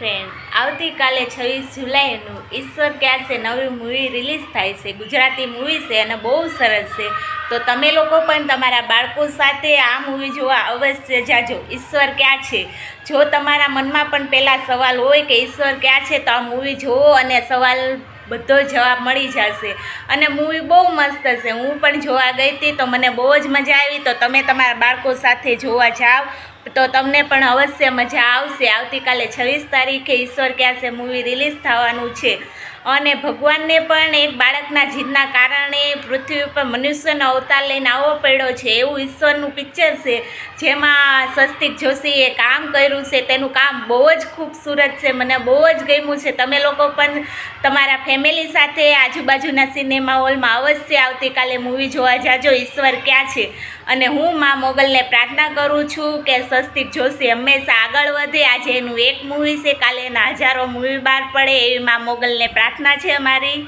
Friend આવતીકાલે છવ્વીસ જુલાઈનું ઈશ્વર ક્યાં છે? નવી મૂવી રિલીઝ થાય છે. ગુજરાતી મૂવી છે અને બહુ સરસ છે. તો તમે લોકો પણ તમારા બાળકો સાથે આ મૂવી જોવા અવશ્ય જાજો. ઈશ્વર ક્યાં છે? જો તમારા મનમાં પણ પહેલાં સવાલ હોય કે ઈશ્વર ક્યાં છે, તો આ મૂવી જોવો અને સવાલ બધો જવાબ મળી જશે. અને મૂવી બહુ મસ્ત છે. હું પણ જોવા ગઈ હતી તો મને બહુ જ મજા આવી. તો તમે તમારા બાળકો સાથે જોવા જાઓ. તો તમને પણ અવશ્ય મજા આવશે. આવતીકાલે છવ્વીસ તારીખે ઈશ્વર ક્યાં છે મૂવી રિલીઝ થવાનું છે. અને ભગવાનને પણ એક બાળકના જીદના કારણે પૃથ્વી ઉપર મનુષ્યનો અવતાર લઈને આવવો પડ્યો છે, એવું ઈશ્વરનું પિક્ચર છે. જેમાં સ્વસ્તિક જોશીએ કામ કર્યું છે, તેનું કામ બહુ જ ખૂબસૂરત છે, મને બહુ જ ગમ્યું છે. તમે લોકો પણ તમારા ફેમિલી સાથે આજુબાજુના સિનેમા હોલમાં અવશ્ય આવતીકાલે મૂવી જોવા જાજો, ઈશ્વર ક્યાં છે? અને હું મા મોગલને પ્રાર્થના કરું છું કે સ્વસ્તિક જોશી હંમેશા આગળ વધે. આજે એનું એક મૂવી છે, કાલે એના હજારો મૂવી બહાર પડે, એવી મા મોગલને પ્રાર્થના છે અમારી.